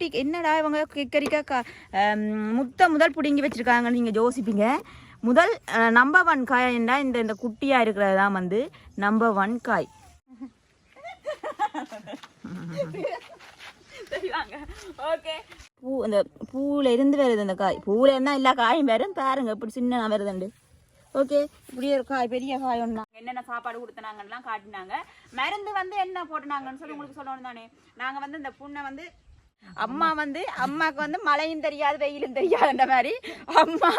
குட்டி என்னடா இவங்க கிக்கரிக்கா முத்த முதல் பிடுங்கி வச்சிருக்காங்கன்னு நீங்கள் யோசிப்பீங்க. முதல் நம்பர் ஒன் காய்ண்டா இந்த இந்த குட்டியாக இருக்கிறது தான் வந்து நம்பர் ஒன் காய். ஓகே பூ அந்த பூவில் இருந்து வருது அந்த காய். பூவில் இருந்தால் எல்லா காயும் வரும். பாருங்க இப்படி சின்ன வருதுண்டு. ஓகே இப்படியே ஒரு காய் பெரிய காய் ஒன்றா என்னென்ன சாப்பாடு கொடுத்தனாங்கலாம் காட்டினாங்க. மருந்து வந்து என்ன போட்டுனாங்கன்னு சொல்லி உங்களுக்கு சொல்லணும் தானே நாங்கள் வந்து இந்த புண்ணை வந்து அம்மா வந்து அம்மாவுக்கு வந்து மழையும் தெரியாது வெயிலும் தெரியாதுன்ற மாதிரி. அம்மா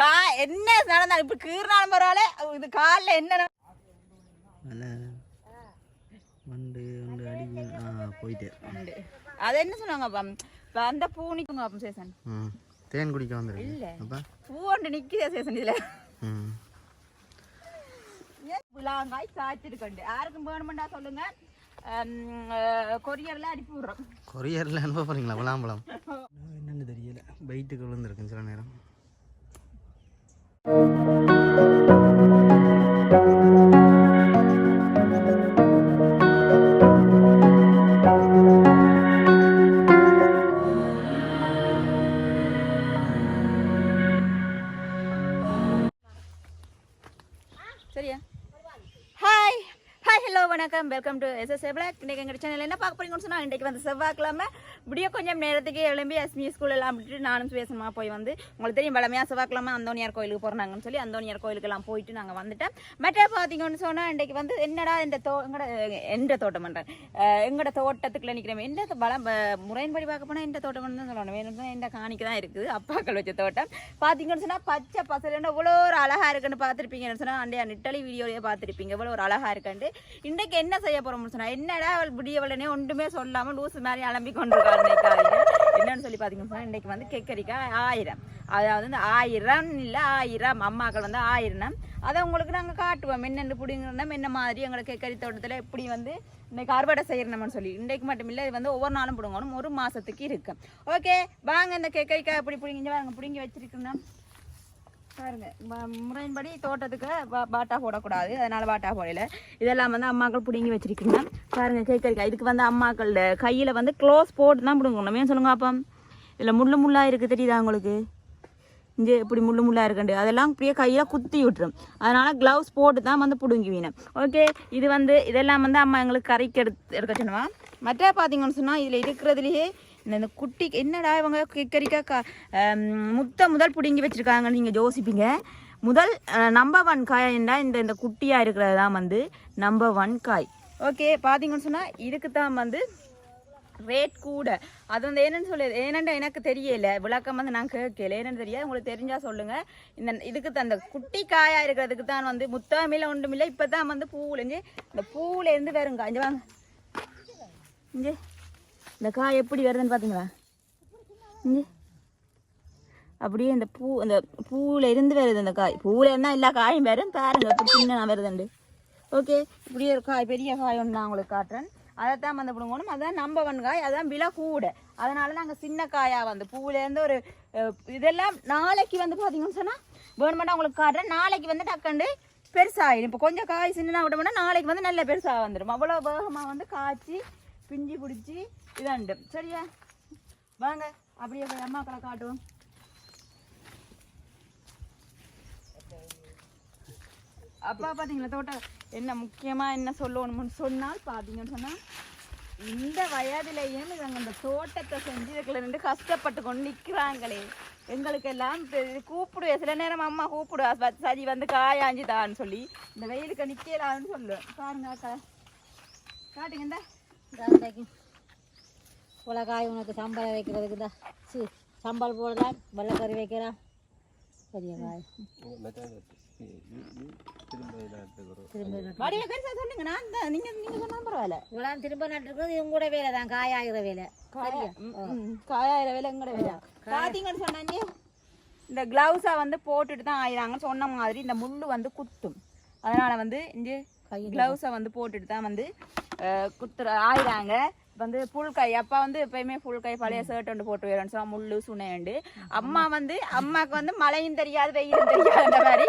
கா என்ன நடந்தாலும் இப்படி கீறினாலும் பரவாயில்ல இது காலில் என்ன வண்டு வண்டு அடி போயிட்டு. அது என்ன அப்பா? இப்ப அந்த பூ நிற்குங்க அப்போ சேசன். ம் தேன் குடிக்க வந்துருக்கு. இல்ல. பூ ஒன்று நிற்கிதே சேசன் இதில். ம் விழாங்காய் காய்ச்சிருக்கண்டு யாருக்கும் வேணுமெண்டா சொல்லுங்க. கொரியர்ல அனுப்பி விடுறோம். கொரியரில் அனுப்ப போகிறீங்களா விளாம்பழம். என்னென்னு தெரியல. பைட்டுக்கு விழுந்துருக்கு சில நேரம். சரியா? ஹாய் ஹலோ வணக்கம். வெல்கம் டு எஸ்எஸ் பிளாக் இன்றைக்கி எங்கள் சேனல் என்ன பார்க்க போறீங்கன்னு சொன்னால் இன்றைக்கு வந்து செவ்வாய்க்கிழமை. இப்படியே கொஞ்சம் நேரத்துக்கு எழும்பி எஸ்மி ஸ்கூல் எல்லாம் விட்டுட்டு நானும் சுவேசமாக போய் வந்து உங்களுக்கு தெரியும் பழமையாக செவ்வாய்க்கிழமை அந்தோனியார் கோயிலுக்கு போகிறாங்கன்னு சொல்லி அந்தோனியார் கோயிலுக்கெல்லாம் போயிட்டு நாங்கள் வந்துட்டேன் மற்ற பார்த்தீங்கன்னு சொன்னால் இன்றைக்கு வந்து என்னடா இந்த தோ எங்கட எந்த தோட்டம் பண்ணுறேன் எங்களோட தோட்டத்துக்குள்ள நிற்கிறோம் எந்த வளம் முறையின்படி பார்க்க போனால் எந்த தோட்டம் தான் சொல்லணும். வேணும்னா எந்த காணிக்கு தான் இருக்குது அப்பாக்கள் வச்ச தோட்டம். பார்த்தீங்கன்னு சொன்னால் பச்சை பசலன்னு இவ்வளோ ஒரு அழகாக இருக்குன்னு பார்த்துருப்பீங்கன்னு சொன்னால் அண்டையா நிட்டலி வீடியோலேயே பார்த்துருப்பீங்க. இவ்வளோ ஒரு அழகாக இருக்குன்ட்டு. இன்றைக்கு என்ன செய்ய போறோம் சொன்னால் என்னடா அவள் விடியவளனே ஒன்றுமே சொல்லாமல் லூசு மாதிரி அலம்பி கொண்டிருக்காரு இன்னைக்கு என்னன்னு சொல்லி பாத்தீங்கன்னா இன்னைக்கு வந்து கேக்கரிக்காய் ஆயிரம். அதாவது இந்த ஆயிரம் இல்லை ஆயிரம். அம்மாக்கள் வந்து ஆயிரம். அதை உங்களுக்கு நாங்கள் காட்டுவோம். என்னென்ன பிடிங்கணும் என்ன மாதிரி எங்களை கேக்கரி தோட்டத்தில் எப்படி வந்து இன்னைக்கு அறுவடை செய்யணும்னு சொல்லி. இன்றைக்கு மட்டும் இல்லை இது வந்து ஒவ்வொரு நாளும் பிடுங்கணும். ஒரு மாதத்துக்கு இருக்கு. ஓகே வாங்க இந்த கேக்கரிக்காய் எப்படி பிடிங்கிங்க வாங்க பிடுங்கி வச்சிருக்கணும் பாருங்க முறையின்படி தோட்டத்துக்கு பா- பாட்டா போடக்கூடாது. அதனால பாட்டா போடல. இதெல்லாம் வந்து அம்மாக்கள் பிடுங்கி வச்சிருக்கீங்க. பாருங்க கேக்கரிக்காய் இதுக்கு வந்து அம்மாக்கள் கையில் வந்து க்ளோஸ் போட்டு தான் பிடுங்கணும். ஏன் சொல்லுங்க அப்போ இதில் முள்ளு முள்ளா இருக்குது தெரியுதா உங்களுக்கு? இங்கே இப்படி முள்ளு முள்ளா இருக்குண்டு. அதெல்லாம் அப்படியே கையில் குத்தி விட்டுரும். அதனால க்ளவுஸ் போட்டு தான் வந்து பிடுங்கி வீணும். ஓகே இது வந்து இதெல்லாம் வந்து அம்மா எங்களுக்கு கறிக்கு எடுத்து எடுக்க சொன்னவா? மற்ற பார்த்தீங்கன்னு சொன்னால் இதில் இருக்கிறதுலையே இந்த இந்த குட்டி என்னடா இவங்க கிக்கரிக்கா கா முத்த முதல் பிடுங்கி வச்சுருக்காங்கன்னு நீங்கள் யோசிப்பீங்க. முதல் நம்பர் ஒன் காய்ண்டா இந்த இந்த குட்டியாக இருக்கிறது தான் வந்து நம்பர் ஒன் காய். ஓகே பார்த்தீங்கன்னு சொன்னால் இதுக்கு தான் வந்து ரேட் கூட. அது வந்து என்னன்னு சொல்லி ஏனென்று எனக்கு தெரியல. விளக்கம் வந்து நான் கேட்கல. என்னென்னு தெரியாது. உங்களுக்கு தெரிஞ்சால் சொல்லுங்கள் இந்த இதுக்கு தான் அந்த குட்டி காயாக இருக்கிறதுக்கு தான் வந்து முத்தமில்ல ஒன்றுமில்லை இப்போ தான் வந்து பூவுலேருந்து இந்த பூவுலேருந்து வருங்க. இங்கே வாங்க. இங்கே. இந்த காய் எப்படி வருதுன்னு பார்த்தீங்களா இங்கே. அப்படியே இந்த பூ அந்த பூவில் இருந்து வருது அந்த காய். பூவில் இருந்தால் எல்லா காயும் வரும். பாருங்க அப்படி சின்ன வருதுண்டு. ஓகே இப்படியே ஒரு காய் பெரிய காய் ஒன்று நான் உங்களுக்கு காட்டுறேன். அதை தான் வந்து பிடுங்கணும். அதான் நம்ப ஒன் காய். அதான் விலை கூட. அதனால நாங்கள் சின்ன காயாக வந்து. பூவிலேருந்து ஒரு இதெல்லாம் நாளைக்கு வந்து பார்த்தீங்கன்னு சொன்னால் வேணுமெண்டா உங்களுக்கு காட்டுறேன். நாளைக்கு வந்து டக்கண்டு பெருசாகிடும் இப்போ கொஞ்சம் காய் சின்னதாக விட்டோம்னா நாளைக்கு வந்து நல்ல பெருசாக வந்துடும். அவ்வளோ வேகமாக வந்து காய்ச்சி பிஞ்சு பிடிச்சி இதாண்டு. சரியா? வாங்க அப்படியே போய் அம்மாக்களை காட்டுவோம். அப்பா பார்த்தீங்களா தோட்டம்? என்ன முக்கியமாக என்ன சொல்லணும்னு சொன்னால் பார்த்தீங்கன்னு சொன்னால் இந்த வயதிலேயும் இவங்க இந்த தோட்டத்தை செஞ்சு இதுக்குள்ள நின்று கஷ்டப்பட்டு கொண்டு நிற்கிறாங்களே எங்களுக்கு எல்லாம் கூப்பிடுவேன் சில நேரம் அம்மா கூப்பிடுவா. சரி வந்து காயாஞ்சுதான்னு சொல்லி. இந்த வெயிலுக்கு நிற்கலான்னு சொல்லுவேன். பாருங்க அக்கா. காட்டுங்க இந்த. இன்றைக்கு உலகாய் உனக்கு சம்பளம் வைக்கிறதுக்கு தான் சி சம்பல் போடலாம் வெள்ளைக்கறி வைக்கலாம் பெரிய காய் சொல்லுங்க. நான் நீங்க நீங்க சொன்னா பரவாயில்ல. இவ்வளோ திரும்ப நட்டுருக்கிறது இவங்க கூட வேலை தான் காயாகிற வேலை. சரியா? காயாயிர வேலை எங்கட வேலை. பாத்தீங்கன்னு சொன்னாங்க இந்த கிளவுஸை வந்து போட்டுட்டு தான் ஆயிராங்கன்னு சொன்ன மாதிரி இந்த முள்ளு வந்து குத்தும். அதனால வந்து இந்த கையில் கிளவுஸை வந்து போட்டுட்டு தான் வந்து குத்துற ஆயிடாங்க வந்து புல் கை. அப்பா வந்து எப்பயுமே புல் கை பழைய ஷர்ட் ஒன்று போட்டு வரணும் சொன்னா முள்ளு சுனையண்டு அம்மா வந்து அம்மாக்கு வந்து மழையும் தெரியாது வெயிலும் தெரியாது அந்த மாதிரி.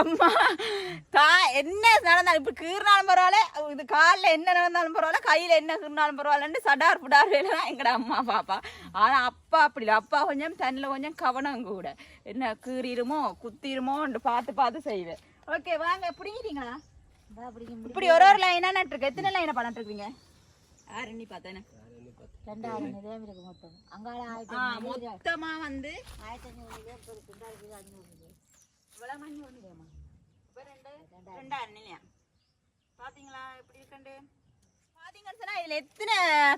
அம்மா கா என்ன நடந்தாலும் இப்ப கீறினாலும் பரவாயில்ல இது காலில் என்ன நடந்தாலும் பரவாயில்ல கையில என்ன கீறினாலும் பரவாயில்லன்னு சடார் புடார் வேலை தான் எங்கட அம்மா பாப்பா. ஆனா அப்பா அப்படி இல்லை அப்பா கொஞ்சம் தண்ணில் கொஞ்சம் கவனம் கூட. என்ன கீறிடுமோ குத்திருமோன்னு பார்த்து பார்த்து செய்வேன். ஓகே வாங்க பிடிக்கிறீங்களா இப்படி ஒரு ஒரு லைனா நட்டுருக்கு எத்தனை லைனை பண்ணிட்டு இருக்கீங்க இதே இருக்கு மொத்தம். அங்கால ஆயிரத்தி ஆ மொத்தமா வந்து பாத்தீங்களா? எப்படி இருக்கண்டு? பாத்தீங்கன்னு சொன்னா இதுல எத்தனை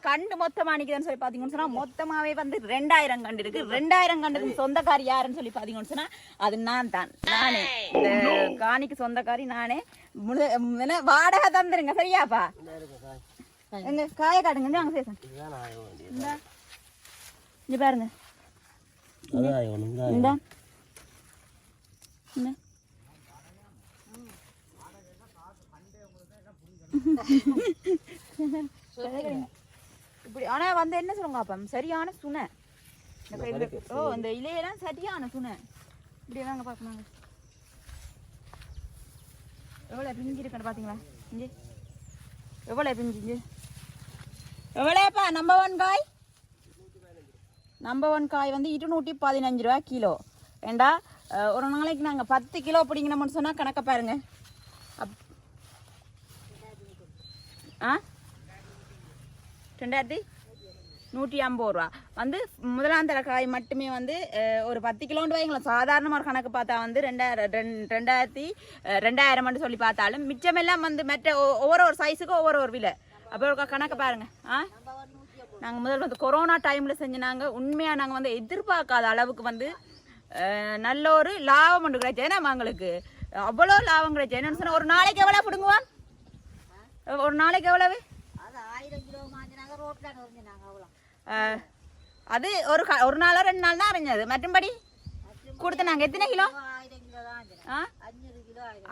கண்டு மொத்தமா நிக்குதுன்னு சொல்லி பாத்தீங்கன்னு சொன்னா மொத்தமாவே வந்து ரெண்டாயிரம் கண்டு இருக்கு. ரெண்டாயிரம் கண்டுக்கு சொந்தக்காரி யாருன்னு சொல்லி பாத்தீங்கன்னு சொன்னா அது நான் தான். நானே. இந்த காணிக்கு சொந்தக்காரி நானே. முழு- என்ன வாடகை தந்துருங்க சரியாப்பா? எங்க காய காட்டுங்க வாங்க சேசன். இங்க பாருங்க. இந்தா என்ன இப்படி ஆனா வந்து என்ன சொல்லுங்க அப்பா சரியான சுனை. ஓ இந்த இலையெல்லாம் சரியான சுனை. இப்படி வாங்க பார்க்கலாங்க எவ்வளோ பிஞ்சு இருக்குன்னு பார்த்தீங்களா இங்கே எவ்வளோ பிஞ்சு எவ்வளோப்பா நம்பர் ஒன் காய்? நம்பர் ஒன் காய் வந்து இருநூற்றி பதினஞ்சு ரூபா கிலோ. ஏண்டா ஒரு நாளைக்கு நாங்கள் பத்து கிலோ பிடிங்கணும்னு சொன்னால் கணக்க பாருங்க. அப் ஆ? ரெண்டாயிரத்தி நூற்றி ஐம்பது ரூபா. வந்து முதலாம் தர காய் மட்டுமே வந்து ஒரு பத்து கிலோன்னு வைங்களேன் சாதாரணமாக ஒரு கணக்கு பார்த்தா வந்து ரெண்டாயிரம் ரெண்- ரெண்டாயிரத்தி ரெண்டாயிரம்னு சொல்லி பார்த்தாலும் மிச்சமெல்லாம் வந்து மற்ற ஒ- ஒவ்வொரு ஒரு சைஸுக்கும் ஒவ்வொரு ஒரு விலை. அப்போ கணக்கு பாருங்கள் ஆ? நாங்கள் முதல்ல வந்து கொரோனா டைமில் செஞ்சினாங்க உண்மையாக நாங்கள் வந்து எதிர்பார்க்காத அளவுக்கு வந்து நல்ல ஒரு லாபம் ஒன்று கிடைச்சது. ஏன்னா எங்களுக்கு அவ்வளோ லாபம் கிடைச்சது. என்னன்னு சொன்னால் ஒரு நாளைக்கு எவ்வளோ பிடுங்குவான் ஒரு நாளைக்கு எவ்வளவு அது ஆயிரம் கிலோ மாஞ்சினாங்க ரோட்ல நுழைஞ்சினாங்க அவ்வளோ அஹ், அது ஒரு ஒரு நாளோ ரெண்டு நாள் தான் அறிஞ்சது மற்றும்படி கொடுத்து நாங்கள் எத்தனை கிலோ?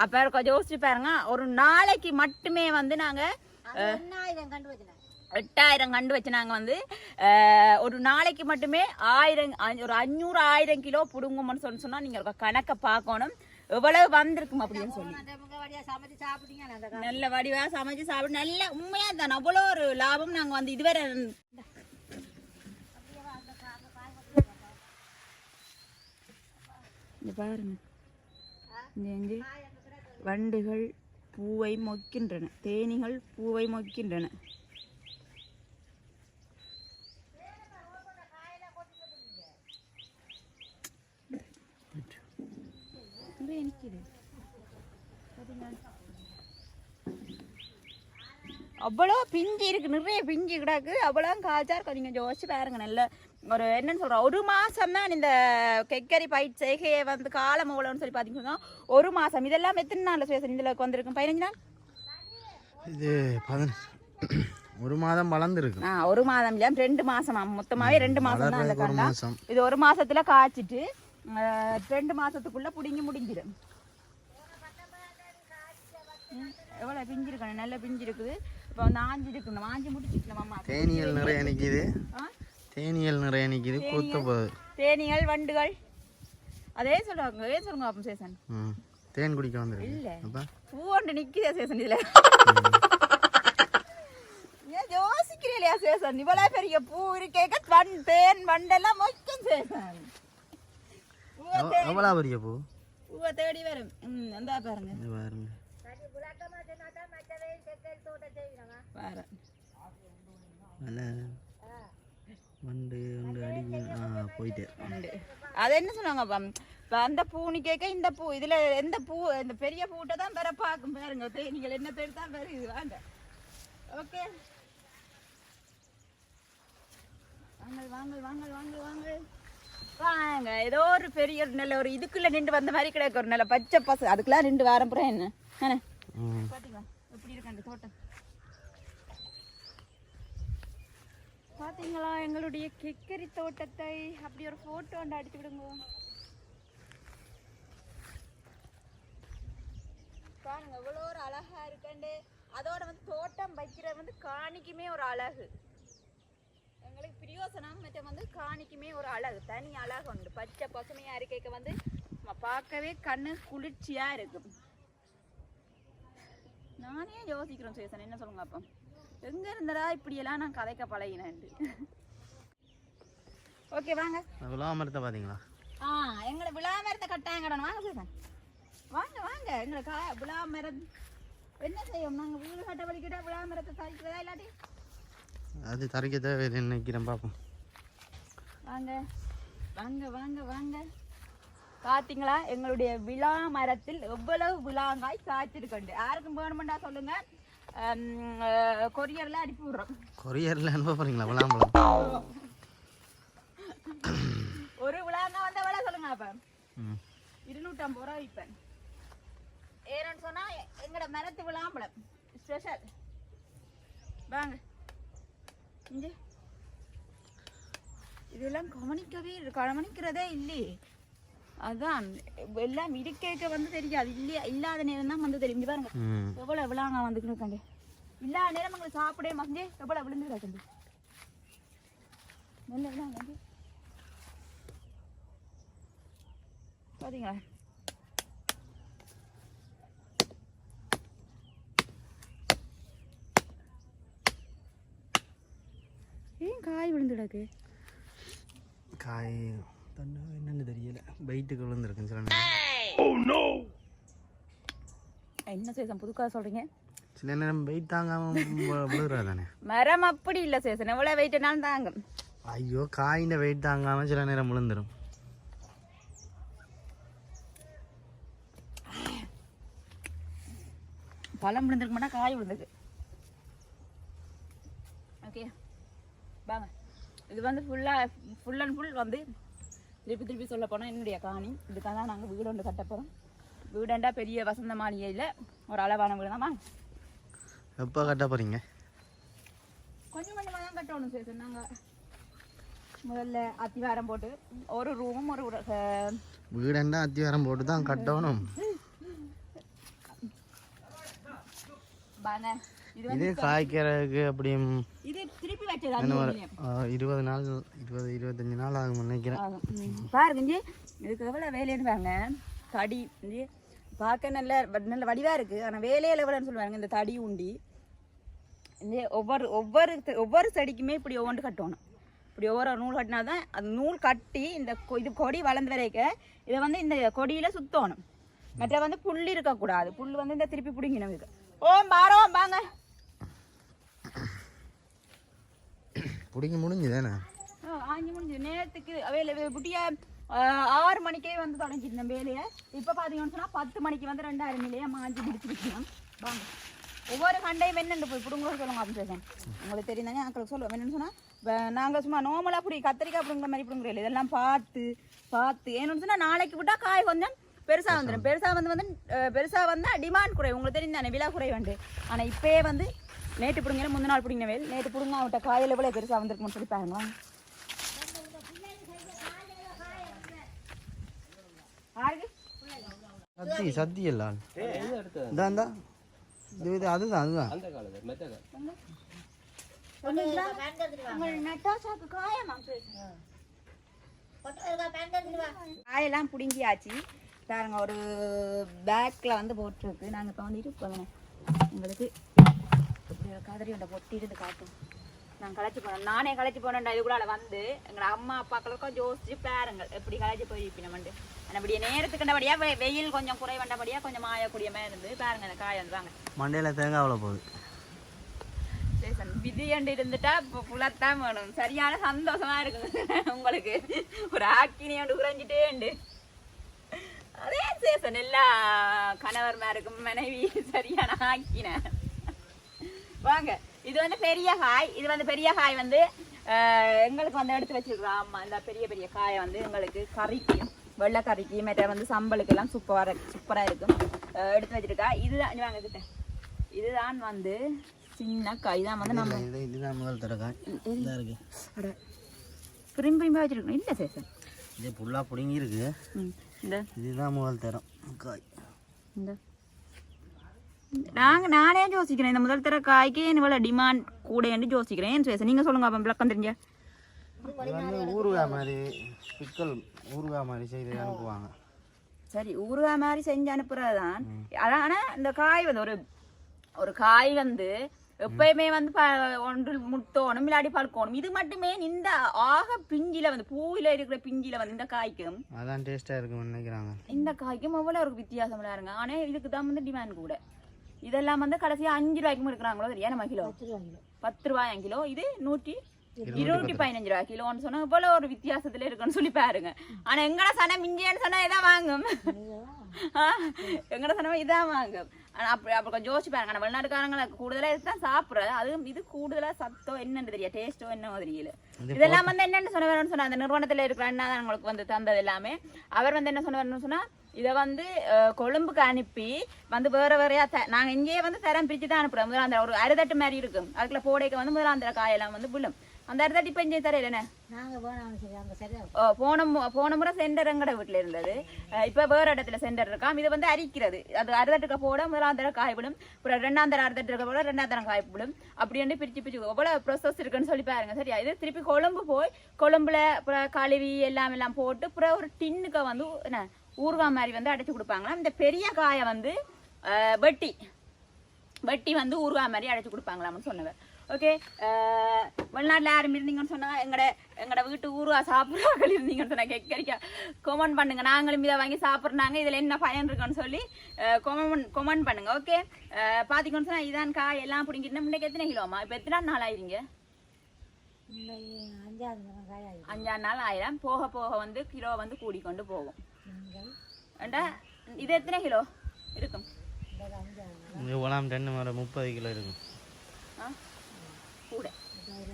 அப்போ கொஞ்சம் யோசிச்சு பாருங்க. ஒரு நாளைக்கு மட்டுமே வந்து நாங்கள் எட்டாயிரம் கண்டு வச்சு நாங்கள் வந்து ஒரு நாளைக்கு மட்டுமே ஆயிரம் ஒரு அஞ்சூறு ஆயிரம் கிலோ பிடுங்கும்னு சொல்லி சொன்னால் நீங்கள் ஒரு கணக்கை பார்க்கணும். எவ்வளவு வந்திருக்கும் அப்படின்னு சொல்லி. நல்ல வடிவா சமைச்சு சாப்பிட்டு நல்ல உண்மையா தான். அவ்வளோ ஒரு லாபம் நாங்கள் வந்து இதுவரை இங்க பாருங்க. இங்கே வண்டுகள் பூவை மொக்கின்றன. தேனீகள் பூவை மொக்கின்றன. நிக்குது. பாத்தீங்களா? அவ்வளோ பிஞ்சு இருக்கு நிறைய பிஞ்சு கிடக்கு அவ்வளோ காய்ச்சா இருக்கும் நீங்கள் யோசிச்சு பாருங்க நல்ல ஒரு என்னன்னு சொல்கிறோம் ஒரு மாதம் தான் இந்த கெக்கரி பயிர் செய்கையை வந்து காலம் எவ்வளோன்னு சொல்லி பார்த்தீங்கன்னா ஒரு மாதம் இதெல்லாம் எத்தனை நாள் சுயசன் இதில் வந்திருக்கும் பதினஞ்சு நாள் இது ஒரு மாதம் வளர்ந்துருக்கு ஆ ஒரு மாதம் இல்லை ரெண்டு மாசமா மொத்தமாவே ரெண்டு மாசம் தான் இது ஒரு மாசத்துல காய்ச்சிட்டு ரெண்டு மாசத்துக்குள்ள பிடிங்கி முடிஞ்சிடும். ம், எவ்வளவு பிஞ்சு இருக்கணும் நல்ல பிஞ்சு இருக்குது. இப்போ வந்து ஆஞ்சு இருக்கணும் ஆஞ்சு முடிச்சுக்கணும் அம்மா. தேனியல் நிறைய நிற்கிது தேனியல் நிறைய நிற்கிது கொத்த போகுது தேனீகள் வண்டுகள். அதே சொல்லுவாங்க. ஏன் சொல்லுங்க அப்போ சேசன். தேன் குடிக்க வந்துருக்கு. இல்ல. பூ ஒன்று நிற்கிதே சேசன் இதுல. ஏன் யோசிக்கிறீங்களா சேசன்? இவ்வளோ பெரிய பூ இருக்கேக்க தேன் வண்டெல்லாம் மொத்தம் சேசன். எவ்வளோ பெரிய பூ பூவை தேடி வரும் ம் அந்த பாருங்க பாருங்க பாரு வண்டு வண்டு அடிக்க ஆ போயிட்டு உண்டு அது என்ன சொன்னாங்க அப்பா இப்போ அந்த பூ கேட்க இந்த பூ இதுல எந்த பூ இந்த பெரிய பூட்டை தான் பார்க்கும் பாருங்க தேனிகள் என்ன தேடி தான் இது வாங்க ஓகே வாங்க வாங்க வாங்க வாங்க வாங்க ஏதோ ஒரு பெரிய ஒரு நல்ல ஒரு இதுக்குள்ள நின்று வந்த மாதிரி கிடைக்கும் ஒரு நல்ல பச்சை பசு அதுக்கெல்லாம் நின்று வரப்புறம் என்ன? என்ன? ம். பாத்தீங்களா எப்படி இருக்கு அந்த தோட்டம்? பாத்தீங்களா? எங்களுடைய கிக்கரி தோட்டத்தை அப்படி ஒரு போட்டோ ஒன்று அடிச்சு விடுங்க. பாருங்க இவ்வளோ ஒரு அழகா இருக்கண்டு. அதோட வந்து தோட்டம் வைக்கிற வந்து காணிக்குமே ஒரு அழகு. பிரியோசனம் மற்றும் வந்து காணிக்குமே ஒரு அழகு தனி அழகு உண்டு. பச்சை பசுமையா இருக்கைக்கு வந்து நம்ம பார்க்கவே கண்ணு குளிர்ச்சியா இருக்கும் நானே யோசிக்கிறோம் சேசன் என்ன சொல்லுங்க அப்போ? எங்க இருந்தடா இப்படியெல்லாம் நான் கதைக்க பழகினேன்ட்டு. ஓகே வாங்க. விழா மரத்தை பார்த்தீங்களா? ஆ எங்களை விழா மரத்தை கட்டாயம் கடணும் வாங்க சேசன் வாங்க வாங்க. எங்களை கா விழா மரம் என்ன செய்வோம் நாங்கள் வீடு கட்ட வலிக்கிட்டா விழா மரத்தை தரிக்கிறதா இல்லாட்டி அது தரைக்க தேவை நினைக்கிறேன் பார்ப்போம் வாங்க. வாங்க வாங்க வாங்க. பாத்தீங்களா? எங்களுடைய விழா மரத்தில் எவ்வளவு விழாங்காய் காய்ச்சிருக்கண்டு. யாருக்கும் வேணுமெண்டா சொல்லுங்க. கொரியர்ல அனுப்பி விடுறோம். கொரியரில் அனுப்ப போகிறீங்களா விளாம்பழம் ஒரு விழாங்க வந்த விலை சொல்லுங்க அப்ப. இருநூற்றம்பது ரூபா விற்பேன். ஏன்னு சொன்னா எங்களோட மரத்து விழாம்பழம் ஸ்பெஷல். வாங்க. இங்கே. இதெல்லாம் கவனிக்கவே கவனிக்கிறதே இல்லையே. அதான் எல்லாம் இருக்க வந்து தெரியாது. இல்லையா? இல்லாத நேரம் தான் வந்து தெரியும். இங்க பாருங்க. ம். எவ்வளவு விழாங்க வந்துக்கிட்டு இருக்காங்க இல்லாத நேரம் உங்களுக்கு சாப்பிடவே மசஞ்சே எவ்வளவு விழுந்து கிடக்குது நல்ல விழாங்க வந்து ஏன் காய் விழுந்து கிடக்கு காய் தண்ணி என்னன்னு தெரியல. வெயிட்டுக்கு விழுந்துருக்குன்னு சில நேரம் என்ன சேசன் புதுக்கா சொல்றீங்க? சில நேரம் வெயிட் தாங்காமல் விழுறா தானே மரம் அப்படி இல்ல சேசன் எவ்வளவு வெயிட்னாலும் தாங்கும். ஐயோ காயின் வெயிட் தாங்காமல் சில நேரம் விழுந்துரும். பழம் விழுந்திருக்க மாட்டா காய் விழுந்திருக்கு ஓகே வாங்க. இது வந்து ஃபுல்லாக ஃபுல் அண்ட் ஃபுல் வந்து திருப்பி திருப்பி சொல்ல போனால் என்னுடைய காணி. இதுக்காக தான் நாங்கள் வீடு ஒன்று கட்ட போகிறோம் வீடுண்டா பெரிய வசந்த மாளிகையில் ஒரு அளவான வீடு தான். எப்போ கட்ட போகிறீங்க கொஞ்சம் கொஞ்சமாக தான் கட்டணும் சேசன் நாங்கள் முதல்ல அத்திவாரம் போட்டு ஒரு ரூமும் ஒரு வீடண்டா அத்திவாரம் போட்டு தான் கட்டணும். வாங்க இது காய்க்கிறதுக்கு அந்த. ஆ, இருபது நாள் இருபது இருபத்தஞ்சு நாள் ஆகும். நினைக்கிறேன். பாருங்க இதுக்கு எவ்வளோ வேலைன்னு பாருங்க. தடி பார்க்க நல்ல நல்ல வடிவாக இருக்குது ஆனால் வேலையில் எவ்வளோன்னு சொல்லுவாங்க இந்த தடி உண்டி. இந்த ஒவ்வொரு ஒவ்வொரு ஒவ்வொரு செடிக்குமே இப்படி ஒவ்வொன்று கட்டணும். இப்படி ஒவ்வொரு நூல் கட்டினா தான் அது நூல் கட்டி இந்த இது கொடி வளர்ந்து வரைக்க இதை வந்து இந்த கொடியில் சுத்தணும். மற்ற வந்து புல் இருக்கக்கூடாது. புல் வந்து இந்த திருப்பி பிடிங்கணும் இதுக்கு. ஓம் பாரோம் வாங்க. பிடிக்க முடிஞ்சு தானே ஆஞ்சு முடிஞ்சு நேரத்துக்கு வேலை புட்டிய ஆறு மணிக்கே வந்து தொடங்கிருந்தேன் வேலையை இப்போ பார்த்தீங்கன்னு சொன்னால் பத்து மணிக்கு வந்து ரெண்டாயிரம் இல்லையா மாஞ்சி பிடிச்சிருக்கோம் வாங்க ஒவ்வொரு கண்டையும் என்னென்று போய் பிடுங்க சொல்லுங்க அப்படின்னு உங்களுக்கு தெரியுதாங்க அக்களுக்கு சொல்லுவோம் என்னென்னு சொன்னால் நாங்கள் சும்மா நார்மலாக பிடி கத்திரிக்காய் பிடுங்குற மாதிரி பிடுங்குற இல்லை இதெல்லாம் பார்த்து பார்த்து ஏன்னு சொன்னால் நாளைக்கு விட்டால் காய் கொஞ்சம் பெருசாக வந்துடும் பெருசாக வந்து வந்து பெருசாக வந்தால் டிமாண்ட் குறை உங்களுக்கு தெரியும் தானே விலை குறை உண்டு ஆனால் இப்போயே வந்து நேற்று பிடுங்கல முந்தின நாள் பிடிங்கின வேல் நேற்று பிடுங்க விட்ட காயில் எவ்வளோ பெருசாக வந்திருக்குன்னு சொல்லி பாருங்க. வாங்க. யாருக்கு சத்தி சத்தி எல்லாம். இந்தா இந்தா. இது இது அதுதான் அதுதான். காயெல்லாம் பிடுங்கியாச்சு. பாருங்க ஒரு பேக்ல வந்து போட்டிருக்கு. நாங்கள் இப்போ வந்து இருப்போம். உங்களுக்கு இப்படி ஒரு கதறி ஒன்றை பொட்டிட்டு காட்டும். நான் களைச்சி போனேன். நானே களைச்சி போனேன்டா இதுக்குள்ள வந்து. எங்களை அம்மா அப்பாக்களுக்கும் யோசிச்சு பாருங்கள். எப்படி களைச்சி போயிருப்பினமெண்டு அப்படியே நேரத்துக்கு கண்டபடியா வெ- வெயில் கொஞ்சம் குறை வேண்டபடியா கொஞ்சம் மாயக்கூடிய மாதிரி இருந்து பாருங்க அந்த காய் வந்துவாங்க மண்டையில் தேங்காய் அவ்வளோ போகுது. விதியண்டு இருந்துட்டா இப்போ புலத்தான் வேணும். சரியான சந்தோஷமா இருக்குது. உங்களுக்கு ஒரு ஆக்கினியோண்டு குறைஞ்சிட்டே உண்டு அதே சேசன் எல்லா கணவர்மாருக்கும் மனைவி சரியான ஆக்கின. வாங்க. இது வந்து பெரிய காய். இது வந்து பெரிய காய் வந்து எங்களுக்கு வந்து எடுத்து வச்சிருக்கிறோம் ஆமா இந்த பெரிய பெரிய காயை வந்து எங்களுக்கு கறிக்கு வெள்ளை கறிக்கு மற்ற வந்து சம்பளுக்கு எல்லாம் சூப்பராக சூப்பராக இருக்கும். எடுத்து வச்சிருக்கா. இதுதான் வாங்க கிட்ட. இதுதான் வந்து சின்ன காய். தான் வந்து நம்ம இது இதுதான் முதல் தர காய். இருக்கு. அட பிரிம்பு வச்சிருக்கணும். இல்லை சேசன் இது ஃபுல்லாக பிடுங்கி இருக்கு இந்த. இதுதான் முதல் தரம். காய். இந்த. நாங்க நானே யோசிக்கிறேன். இந்த முதல் தர காய்க்கு இவ்வளோ டிமாண்ட் கூடன்னு யோசிக்கிறேன். ஏன் சுவேசன் நீங்க சொல்லுங்க அப்போ விளக்கம் தெரிஞ்ச. ஊறுகாய் மாதிரி பிக்கல் ஊறுகாய் மாதிரி செய்து அனுப்புவாங்க. சரி ஊறுகாய் மாதிரி செஞ்சு அனுப்புறதுதான். அதான் ஆனா இந்த காய் வந்து ஒரு ஒரு காய் வந்து எப்பயுமே வந்து ப- ஒன்று முத்தோணும் இல்லாடி பழுக்கணும். இது மட்டுமே இந்த ஆக பிஞ்சில வந்து பூவில இருக்கிற பிஞ்சில வந்து இந்த காய்க்கும். அதான் டேஸ்ட்டாக இருக்கும்னு நினைக்கிறாங்க. இந்த காய்க்கும் எவ்வளோ ஒரு வித்தியாசம் இருங்க ஆனா இதுக்கு தான் வந்து டிமாண்ட் கூட. இதெல்லாம் வந்து கடைசியா அஞ்சு ரூபாய்க்கும் இருக்கிறாங்களோ சரியா நம்ம கிலோ? பத்து ரூபாய் கிலோ. இது நூற்றி இருநூற்றி பதினஞ்சு ரூபாய் கிலோன்னு சொன்னா இவ்வளோ ஒரு வித்தியாசத்துல இருக்குன்னு சொல்லி பாருங்க. ஆனா எங்கட சனம் மிஞ்சியான்னு சொன்னா இதான் வாங்கும். எங்கட சனம் இதான் வாங்கும். ஆனா அப்படி அப்படி கொஞ்சம் யோசிச்சு பாருங்க. ஆனா வெளிநாட்டுக்காரங்களை கூடுதலா இதுதான் சாப்பிடுறது அது இது கூடுதலா சத்தம் என்னன்னு தெரியல டேஸ்ட்டோ என்னவோ தெரியல. இதெல்லாம் வந்து என்னன்னு சொன்னவர்னு சொன்னா அந்த நிறுவனத்துல இருக்கிற அண்ணா தான் உங்களுக்கு வந்து தந்தது எல்லாமே. அவர் வந்து என்ன சொன்னவர்னு சொன்னா இதை வந்து கொழும்புக்கு அனுப்பி வந்து வேற வேறையா த- நாங்க இங்கேயே வந்து தரம் பிரிச்சு தான் அனுப்புறோம். முதலாந்திர ஒரு அறுதட்டு மாதிரி இருக்கும். அதுக்குள்ள போடைக்கு வந்து முதலாந்திர காயெல்லாம் வந்து விழும். அந்த அறுதட்டு இப்ப இங்கே நாங்கள் சரியா ஓ, போன போன முறை சென்டர் எங்கட வீட்டுல இருந்தது இப்ப வேற இடத்துல சென்டர் இருக்காம் இது வந்து அரிக்கிறது. அது அறுதட்டுக்க போட முதலாம் தரம் காய் விடும் அப்புறம் ரெண்டாம் தரம் அறுதட்டுக்க போட ரெண்டாம் தரம் காய் விடும் அப்படி வந்து பிரிச்சு பிரிச்சு. எவ்வளவு ப்ரொசஸ் இருக்குன்னு சொல்லி பாருங்க சரியா? இது திருப்பி கொழும்பு போய் கொழும்புல அப்புறம் கழுவி எல்லாம் எல்லாம் போட்டு அப்புறம் ஒரு டின்னுக்கு வந்து என்ன? ஊறுகாய் மாதிரி வந்து அடைச்சு கொடுப்பாங்களாம். இந்த பெரிய காயை வந்து வெட்டி. வெட்டி வந்து ஊறுகாய் மாதிரி அடைச்சு கொடுப்பாங்களாம்னு சொன்னவர். ஓகே? வெளிநாட்டில் யாரும் இருந்தீங்கன்னு சொன்னா எங்கட எங்கட வீட்டு ஊறுகா சாப்பிட்றாங்க இருந்தீங்கன்னு சொன்னா கேட்கறிக்கா கொமெண்ட் பண்ணுங்க. நாங்களும் இதை வாங்கி சாப்பிட்றாங்க இதுல என்ன பயன் இருக்குன்னு சொல்லி கொமெண்ட் கொமெண்ட் பண்ணுங்க. ஓகே? பாத்தீங்கன்னு சொன்னா இதான் காய் எல்லாம் பிடிங்கிட்டு முன்னைக்கு எத்தனை கிலோமா இப்போ எத்தனை நாள் ஆயிருங்க அஞ்சாறு நாள் ஆயிரம். போக போக வந்து கிலோ வந்து கூடிக்கொண்டு போகும். ஏண்டா? இது எத்தனை கிலோ? இருக்கும். உலாம் டென்னு முப்பது கிலோ இருக்கும். கூட.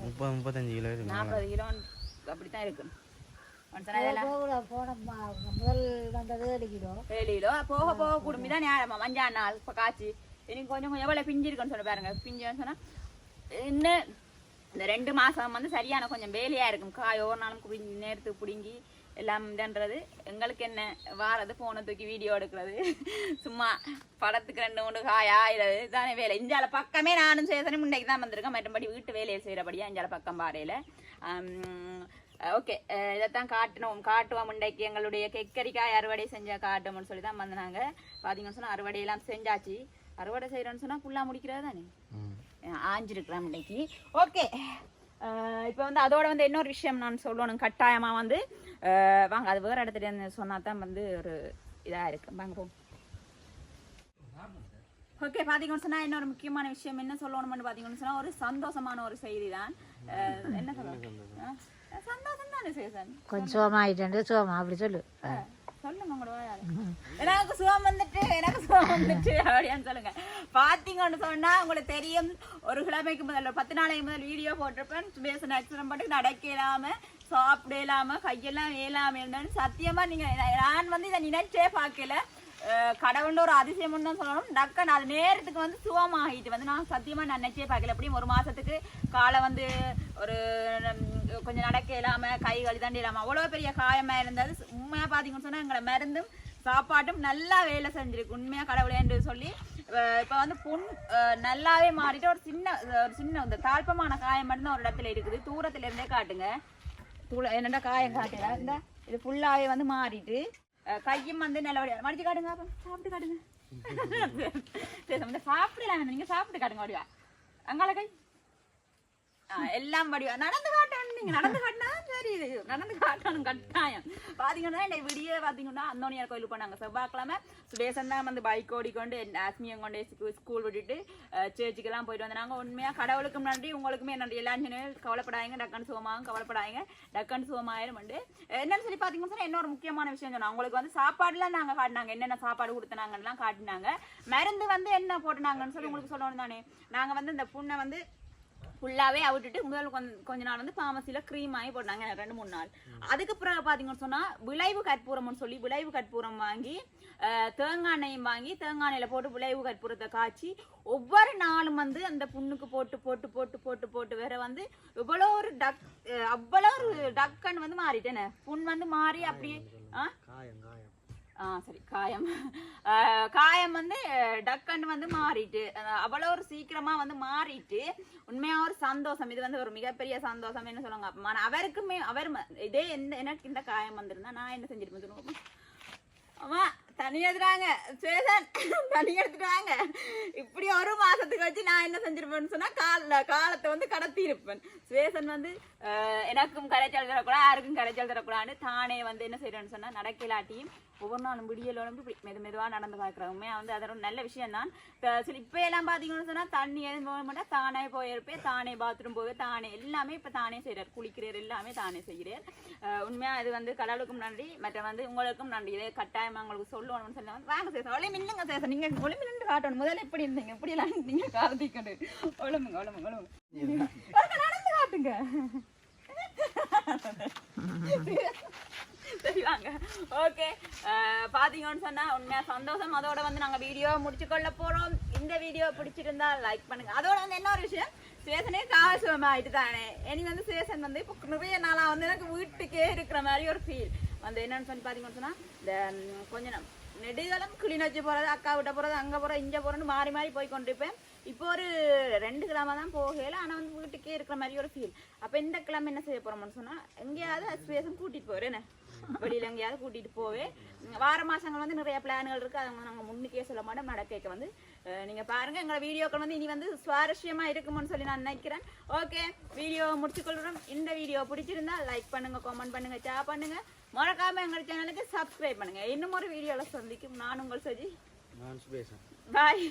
முப்பது முப்பத்தஞ்சு கிலோ இருக்கும். நாற்பது கிலோ அப்படித்தான் இருக்கும். முதல் வந்தது ஏழு கிலோ. ஏழு கிலோ? போக போக குடும்பி தான் மஞ்சா நாள் இப்போ காய்ச்சி. இனி கொஞ்சம் கொஞ்சம் எவ்வளோ பிஞ்சு இருக்குன்னு சொல்லி பாருங்க. பிஞ்சுன்னு சொன்னா இன்னும் இந்த ரெண்டு மாசம் வந்து சரியான கொஞ்சம் வேலையா இருக்கும். காய் ஒவ்வொரு நாளும் குடிஞ்சி நேரத்துக்கு பிடுங்கி எல்லாம் இதுன்றது. எங்களுக்கு என்ன வாரது போனை தூக்கி வீடியோ எடுக்கிறது. சும்மா படத்துக்கு ரெண்டு மூணு காய் ஆயிடுறது தானே வேலை. இஞ்சால பக்கமே நானும் சேசனும் முன்னைக்கு தான் வந்திருக்கேன் மற்றபடி வீட்டு வேலையை செய்கிறபடியா இஞ்சால பக்கம் பாறையில். ஓகே இதைத்தான் காட்டணும். காட்டுவோம் முண்டைக்கு எங்களுடைய கெக்கரிக்காய் அறுவடை செஞ்ச காட்டும்னு சொல்லி தான் வந்தாங்க. பார்த்தீங்கன்னு சொன்னால் அறுவடையெல்லாம் செஞ்சாச்சு. அறுவடை செய்கிறோன்னு சொன்னால் ஃபுல்லாக முடிக்கிறது தானே? ம். ஆஞ்சிருக்கிறேன் இன்னைக்கு ஓகே இப்போ வந்து அதோட வந்து இன்னொரு விஷயம் நான் சொல்லணும். கட்டாயமாக வந்து வாங்க அது வேறு இடத்துல இருந்து சொன்னா தான் வந்து ஒரு இதாக இருக்கு. வாங்க போ. ஓகே பார்த்தீங்கன்னு சொன்னால் இன்னொரு முக்கியமான விஷயம் என்ன சொல்லணும்னு பார்த்தீங்கன்னு சொன்னால் ஒரு சந்தோஷமான ஒரு செய்தி தான் என்ன சொல்லணும் சந்தோஷம். தானே சேசன் கொஞ்சம் சுகமாயிட்டு சுகமா அப்படி சொல்லு. சொல்லுங்க உங்களோட வாயால. எனக்கு சுகம் வந்துட்டு எனக்கு சுகம் வந்துட்டு அப்படின்னு சொல்லுங்க. பாத்தீங்கன்னு சொன்னா உங்களுக்கு தெரியும் ஒரு கிழமைக்கு முதல்ல பத்து நாளைக்கு முதல் வீடியோ போட்டிருப்பேன். பேசின ஆக்சிடென்ட் பண்ணி நடக்க இல்லாம சாப்பிட இல்லாம கையெல்லாம் ஏலாம இருந்தேன்னு சத்தியமா நீங்க நான் வந்து இதை நினைச்சே பார்க்கல. கடவுள்னு ஒரு அதிசயம்னு தான் சொல்லணும். டக்குன்னு அது நேரத்துக்கு வந்து சுகமாகிட்டு வந்து நான் சத்தியமா நான் நினைச்சே பார்க்கல. எப்படியும் ஒரு மாசத்துக்கு காலை வந்து ஒரு கொஞ்சம் நடக்க இல்லாம கை கழி தாண்டி இல்லாம அவ்வளவு பெரிய காயமா இருந்தது உண்மையா பாத்தீங்கன்னு சொன்னா எங்களை மருந்தும் சாப்பாட்டும் நல்லா வேலை செஞ்சிருக்கு. உண்மையா கடவுளேன்னு சொல்லி இப்போ வந்து புண் நல்லாவே மாறிட்டு ஒரு சின்ன ஒரு சின்ன இந்த தாழ்ப்பமான காயம் மட்டும்தான் ஒரு இடத்துல இருக்குது. தூரத்துல இருந்தே காட்டுங்க. தூள என்னடா காயம் காட்டுங்க இந்த இது ஃபுல்லாகவே வந்து மாறிட்டு கையும் வந்து நல்லபடியா மடிச்சு காட்டுங்க அப்போ சாப்பிட்டு காட்டுங்க. சாப்பிடலாம் நீங்க சாப்பிட்டு காட்டுங்க அப்படியா? அங்கால கை. எல்லாம் படிவா நடந்து காட்டணும் நீங்க நடந்து காட்டினா சரி நடந்து காட்டணும் கட்டாயம். பாத்தீங்கன்னா இந்த விடிய பாத்தீங்கன்னா அந்தோனியார் கோயிலுக்கு போனாங்க. செவ்வாய்க்கிழமை சுடேசன் தான் வந்து பைக் ஓடிக்கொண்டு ஆஸ்மியம் கொண்டு ஸ்கூல் விட்டுட்டு சேர்ச்சுக்கெல்லாம் போயிட்டு வந்தாங்க உண்மையா கடவுளுக்கும் நன்றி உங்களுக்குமே நன்றி. எல்லாரும் சொன்னேன் கவலைப்படாதீங்க. டக்கன் சுகமாகும் கவலைப்படாதீங்க. டக்கன் சுகமாயிரும் உண்டு. என்னன்னு சொல்லி பாத்தீங்கன்னா என்ன இன்னொரு முக்கியமான விஷயம் சொன்னோம் உங்களுக்கு வந்து சாப்பாடுலாம் நாங்க காட்டினாங்க. என்னென்ன சாப்பாடு கொடுத்தனாங்கலாம் காட்டினாங்க. மருந்து வந்து என்ன போட்டுனாங்கன்னு சொல்லி உங்களுக்கு சொல்லணும் தானே. நாங்க வந்து இந்த புண்ணை வந்து ஃபுல்லாவே அவிட்டுட்டு முதல் கொஞ்ச கொஞ்ச நாள் வந்து பாமசில க்ரீம் ஆகி போட்டாங்க ரெண்டு மூணு நாள். அதுக்கு பிறகு பாத்தீங்கன்னு சொன்னா விளைவு கற்பூரம்னு சொல்லி விளைவு கற்பூரம் வாங்கி தேங்காய் எண்ணெயும் வாங்கி தேங்காய் எண்ணெயில போட்டு விளைவு கற்பூரத்தை காய்ச்சி ஒவ்வொரு நாளும் வந்து அந்த புண்ணுக்கு போட்டு போட்டு போட்டு போட்டு போட்டு வேற வந்து இவ்வளோ ஒரு டக் அவ்வளோ ஒரு டக்குன்னு வந்து மாறிட்டேனே. புண் வந்து மாறி அப்படியே ஆ? சரி காயம். காயம் வந்து டக்குன்னு வந்து மாறிட்டு அவ்வளோ ஒரு சீக்கிரமா வந்து மாறிட்டு உண்மையாக ஒரு சந்தோஷம். இது வந்து ஒரு மிகப்பெரிய சந்தோஷம் என்ன சொல்லுவாங்க அப்ப அவருக்குமே அவர் இதே எந்த எனக்கு இந்த காயம் வந்திருந்தா நான் என்ன செஞ்சிருப்பேன் சொல்லுவோம் அம்மா தனி எடுத்துட்டாங்க சேதன் தனி எடுத்துட்டாங்க இப்படி ஒரு மாசத்துக்கு வச்சு நான் என்ன செஞ்சிருப்பேன்னு சொன்னா கால காலத்தை வந்து கடத்தி இருப்பேன் சுவேசன் வந்து எனக்கும் கரைச்சல் தரக்கூடாது யாருக்கும் கரைச்சல் தரக்கூடாதுன்னு தானே வந்து என்ன செய்யறேன்னு சொன்னா நடக்கலாட்டியும் ஒவ்வொரு நாளும் விடியலோட இப்படி மெது மெதுவாக நடந்து பார்க்குறவங்க வந்து அதோட நல்ல விஷயம் தான் சரி இப்போ எல்லாம் பார்த்தீங்கன்னு சொன்னால் தண்ணி எதுவும் போக மாட்டா. தானே போயிருப்பேன் தானே பாத்ரூம் போக தானே எல்லாமே இப்போ தானே செய்கிறார் குளிக்கிறார். எல்லாமே தானே செய்கிறார். உண்மையாக இது வந்து கடவுளுக்கும் நன்றி. மற்ற வந்து உங்களுக்கும் நன்றி. இதே கட்டாயமாக உங்களுக்கு சொல்லணும்னு சொல்லி வந்து வாங்க சேசன். ஒளி மின்னுங்க சேசன். நீங்கள் ஒளி மின்னு காட்டணும். முதல்ல எப்படி இருந்தீங்க? இப்படி எல்லாம் இருந்தீங்க காலத்திக்கண்டு ஒழுமுங்க ஒழுமுங்க ஒழுமுங்க நடந்து காட்டுங்க. தெரியுவாங்க ஓகே பார்த்தீங்கன்னு சொன்னால் உண்மையாக சந்தோஷம். அதோட வந்து நாங்கள் வீடியோ முடிச்சு கொள்ள போகிறோம் இந்த வீடியோ பிடிச்சிருந்தா லைக் பண்ணுங்க. அதோட வந்து என்ன ஒரு விஷயம்? சேசனே காசுவம் ஆயிட்டு தானே இனி வந்து சேசன் வந்து இப்போ நிறைய நாளாக வந்து எனக்கு வீட்டுக்கே இருக்கிற மாதிரி ஒரு ஃபீல் வந்து என்னன்னு சொல்லி பார்த்தீங்கன்னு சொன்னால் இந்த கொஞ்சம் கொஞ்ச நெடுகாலம் கிளிநொச்சி போகிறது அக்கா விட்ட போகிறது அங்கே போகிறோம் இங்கே போகிறேன்னு மாறி மாறி போய் கொண்டிருப்பேன் இப்போ ஒரு ரெண்டு கிழமை தான் போகல. ஆனால் வந்து வீட்டுக்கே இருக்கிற மாதிரி ஒரு ஃபீல் அப்போ இந்த கிழமை என்ன செய்ய போகிறோம்னு சொன்னால் எங்கேயாவது அஸ்பிரேஷன் கூட்டிகிட்டு போறேன் வெளியில எங்கேயாவது கூட்டிட்டு போவே. வார மாசங்கள் வந்து நிறைய பிளான்கள் இருக்கு. அதை வந்து நாங்க முன்னுக்கே சொல்ல மாட்டோம். நடக்க வந்து நீங்க பாருங்க எங்களோட வீடியோக்கள் வந்து இனி வந்து சுவாரஸ்யமா இருக்கும்னு சொல்லி நான் நினைக்கிறேன். ஓகே வீடியோ முடிச்சுக்கொள்றோம் இந்த வீடியோ பிடிச்சிருந்தா லைக் பண்ணுங்க கமெண்ட் பண்ணுங்க ஷேர் பண்ணுங்க. மறக்காம எங்கள் சேனலுக்கு சப்ஸ்கிரைப் பண்ணுங்க. இன்னும் ஒரு வீடியோல சந்திக்கும். நான் உங்கள் சஜி. பாய்